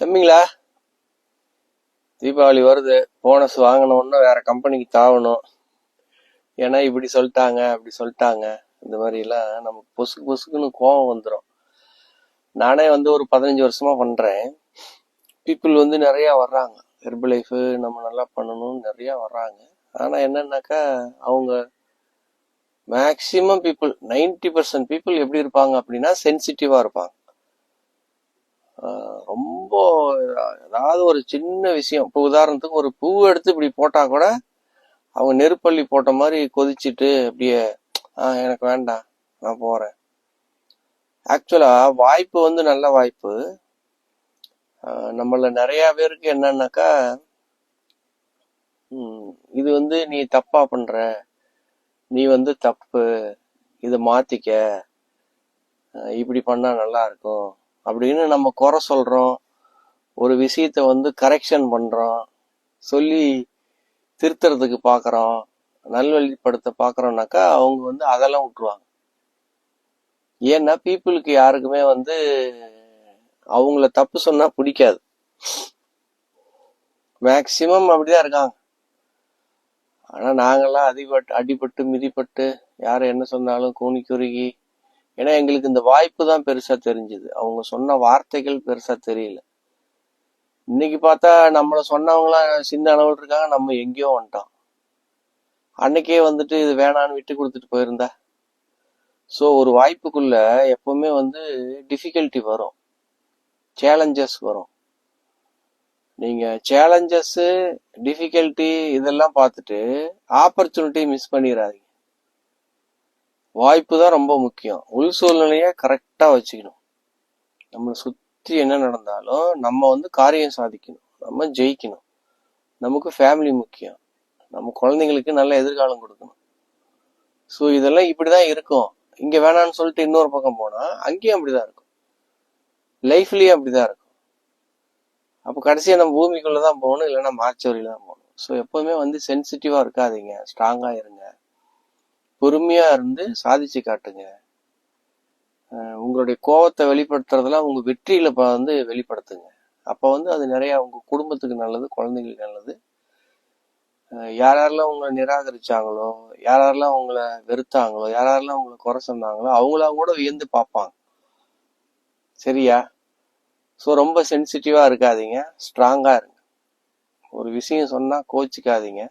தம்பிங்களா? தீபாவளி வருது போனஸ் வாங்கினோன்னா வேற கம்பெனிக்கு தாவணும். ஏன்னா இப்படி சொல்லிட்டாங்க அப்படி சொல்லிட்டாங்க. இந்த மாதிரி எல்லாம் நமக்கு பொசுக்கு பொசுக்குன்னு கோபம் வந்துடும் நானே வந்து ஒரு பதினஞ்சு வருஷமா பண்றேன். பீப்புள் வந்து நிறையா வர்றாங்க. ஹெர்பல் லைஃபு நம்ம நல்லா பண்ணணும்னு நிறையா வர்றாங்க. ஆனால் என்னன்னாக்கா அவங்க மேக்சிமம் பீப்புள் 90% பர்சன்ட் பீப்புள் எப்படி இருப்பாங்க அப்படின்னா சென்சிட்டிவாக இருப்பாங்க. ரொம்ப ஏதாவது ஒரு சின்ன விஷயம். இப்போ உதாரணத்துக்கு ஒரு பூ எடுத்து இப்படி போட்டால் கூட அவங்க நெருப்பள்ளி போட்ட மாதிரி கொதிச்சிட்டு அப்படியே ஆ எனக்கு வேண்டாம் நான் போகிறேன் ஆக்சுவலாக வாய்ப்பு வந்து நல்ல வாய்ப்பு. நம்மள நிறையா பேருக்கு என்னன்னாக்கா இது வந்து நீ தப்பா பண்ற. நீ வந்து தப்பு. இதை மாத்திக்க. இப்படி பண்ணா நல்லா இருக்கும். அப்படின்னு நம்ம குறை சொல்கிறோம் ஒரு விஷயத்த வந்து கரெக்ஷன் பண்ணுறோம் சொல்லி திருத்துறதுக்கு பார்க்குறோம் நல்வழிப்படுத்த பார்க்குறோம்னாக்கா அவங்க வந்து அதெல்லாம் விட்டுருவாங்க. ஏன்னா பீப்புளுக்கு யாருக்குமே வந்து அவங்கள தப்பு சொன்னால் பிடிக்காது. மேக்சிமம் அப்படிதான் இருக்காங்க. ஆனால் நாங்கள்லாம் அடிபட்டு அடிபட்டு மிதிப்பட்டு யார் என்ன சொன்னாலும் கூனி குறுகி ஏன்னா எங்களுக்கு இந்த வாய்ப்பு தான் பெருசா தெரிஞ்சுது. அவங்க சொன்ன வார்த்தைகள் பெருசா தெரியல. இன்னைக்கு பார்த்தா நம்மளை சொன்னவங்களாம் சின்ன அளவில் இருக்காங்க நம்ம எங்கேயோ வந்துட்டோம். அன்னைக்கே வந்துட்டு இது வேணான்னு விட்டு கொடுத்துட்டு போயிருந்தா. ஸோ ஒரு வாய்ப்புக்குள்ள எப்பவுமே வந்து டிஃபிகல்ட்டி வரும். சேலஞ்சஸ் வரும். நீங்க சேலஞ்சஸ் டிஃபிகல்ட்டி இதெல்லாம் பார்த்துட்டு ஆப்பர்ச்சுனிட்டி மிஸ் பண்ணிடாதீங்க. வாய்ப்பு தான் ரொம்ப முக்கியம். உள் சூழ்நிலையை கரெக்டாக வச்சுக்கணும். நம்மளை சுற்றி என்ன நடந்தாலும் நம்ம வந்து காரியம் சாதிக்கணும். நம்ம ஜெயிக்கணும். நமக்கு ஃபேமிலி முக்கியம். நம்ம குழந்தைங்களுக்கு நல்ல எதிர்காலம் கொடுக்கணும். ஸோ இதெல்லாம் இப்படி தான் இருக்கும். இங்கே வேணான்னு சொல்லிட்டு இன்னொரு பக்கம் போனால் அங்கேயும் அப்படிதான் இருக்கும். லைஃப்லையும் அப்படி தான் இருக்கும். அப்போ கடைசியாக நம்ம பூமிக்குள்ளே தான் போகணும் இல்லைன்னா மாச்சோரியில தான் போகணும். ஸோ எப்போவுமே வந்து சென்சிட்டிவாக இருக்காதீங்க. ஸ்ட்ராங்காக இருங்க. பொறுமையா இருந்து சாதிச்சு காட்டுங்க. உங்களுடைய கோவத்தை வெளிப்படுத்துறதெல்லாம் உங்க வெற்றியில வந்து வெளிப்படுத்துங்க. அப்ப வந்து அது நிறைய உங்க குடும்பத்துக்கு நல்லது குழந்தைங்களுக்கு நல்லது. யார் யாரெல்லாம் உங்களை நிராகரிச்சாங்களோ யார் யாரெல்லாம் உங்களை வெறுத்தாங்களோ யார் யாரெல்லாம் உங்களை குறை சொன்னாங்களோ அவங்களா கூட வியந்து பார்ப்பாங்க. சரியா? ஸோ ரொம்ப சென்சிட்டிவா இருக்காதீங்க. ஸ்ட்ராங்கா இருங்க. ஒரு விஷயம் சொன்னா கோச்சிக்காதீங்க.